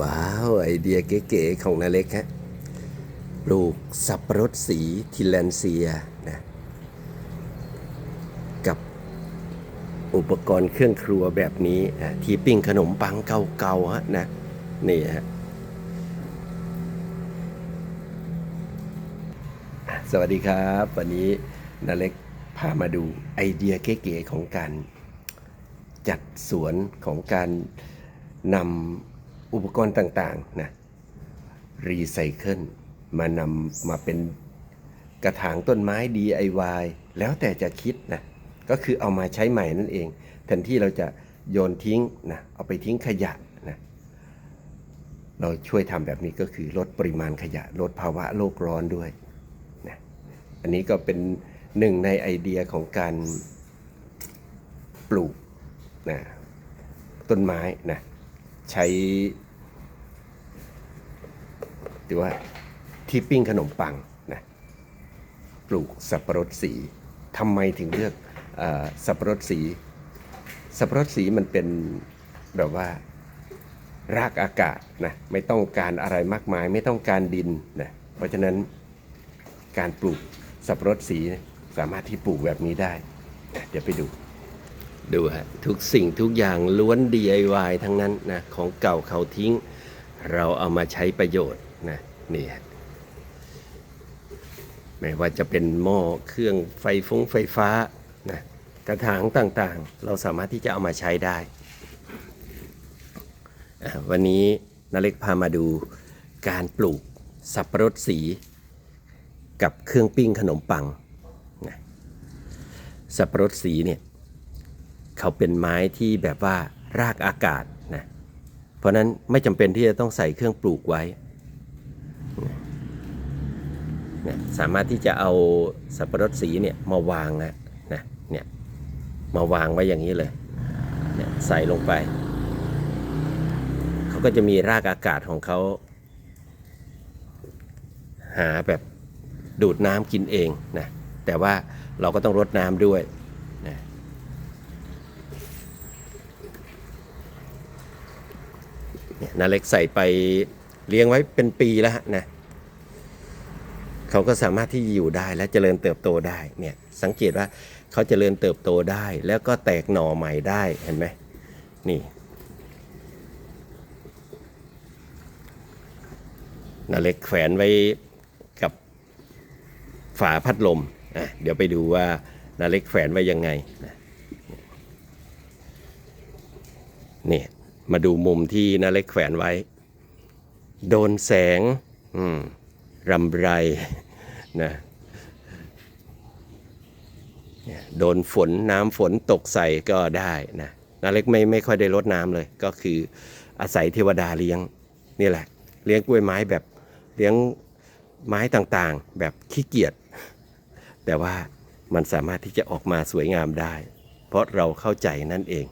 ว้าว ไอเดียเก๋ๆของนาเล็กฮะปลูกสับปะรดสีทิแลนเซียนะกับอุปกรณ์เครื่องครัวแบบนี้อะที่ปิ้งขนมปังเก่าๆฮะนะนี่ฮะสวัสดีครับ วันนี้นาเล็กพามาดูไอเดียเก๋ๆของการจัดสวนของการนำ อุปกรณ์ต่างๆนะรีไซเคิลมานำมาเป็นกระถางต้นไม้ DIY แล้วแต่จะคิดนะก็คือเอามาใช้ใหม่นั่นเองแทนที่เราจะโยนทิ้งนะเอาไปทิ้งขยะนะเราช่วยทำแบบนี้ก็คือลดปริมาณขยะ ลดภาวะโลกร้อนด้วยนะอันนี้ก็เป็นหนึ่งในไอเดียของการปลูกนะต้นไม้นะใช้ หรือว่าที่ปิ้งขนมปังนะปลูกสับปะรดสีทำไมถึงเลือกอสับปะรดสี สับปะรดสีมันเป็นแบบว่ารากอากาศนะไม่ต้องการอะไรมากมาย ไม่ต้องการดินนะเพราะฉะนั้นการปลูกสับปะรดสีสามารถที่ปลูกแบบนี้ได้ เดี๋ยวไปดู ดูฮะทุกสิ่งทุกอย่างล้วน DIY ทั้งนั้นนะของเก่าเขาทิ้ง เราเอามาใช้ประโยชน์ นะนี่ฮะไม่ว่าจะเป็นหม้อเครื่องไฟฟงไฟฟ้านะกระถางต่างๆ เราสามารถที่จะเอามาใช้ได้ วันนี้นาเล็กพามาดูการปลูกสับปะรดสี กับเครื่องปิ้งขนมปังนะสับปะรดสีเนี่ยเขาเป็นไม้ที่แบบว่ารากอากาศนะเพราะนั้นไม่จำเป็นที่จะต้องใส่เครื่องปลูกไว้ เนี่ยสามารถที่จะเอาสับปะรดสีเนี่ยมาวางนะนะเนี่ยมาวางไว้อย่างนี้เลยเนี่ยใส่ลงไป เขาก็จะมีรากอากาศของเขา หาแบบดูดน้ำกินเองนะแต่ว่าเราก็ต้องรดน้ำด้วยนะเนี่ยนาเล็กใส่ไปเลี้ยงไว้เป็นปีแล้วนะ เขาก็สามารถที่อยู่ได้และเจริญเติบโตได้เนี่ยสังเกตว่าเขาเจริญเติบโตได้ แล้วก็แตกหน่อใหม่ได้เห็นไหมนี่นาเล็กแขวนไว้กับฝาพัดลมอะเดี๋ยวไปดูว่านาเล็กแขวนไว้ยังไงนะนี่มาดูมุมที่นาเล็กแขวนไว้ โดนแสงอืมรำไร นะโดนฝนน้ำฝนตกใส่ก็ได้นะนาเล็กไม่ไม่ค่อยได้รดน้ำเลย ก็คืออาศัยเทวดาเลี้ยงนี่แหละ เลี้ยงกล้วยไม้แบบเลี้ยงไม้ต่างๆ แบบขี้เกียจแต่ว่ามันสามารถที่จะออกมาสวยงามได้ เพราะเราเข้าใจนั่นเอง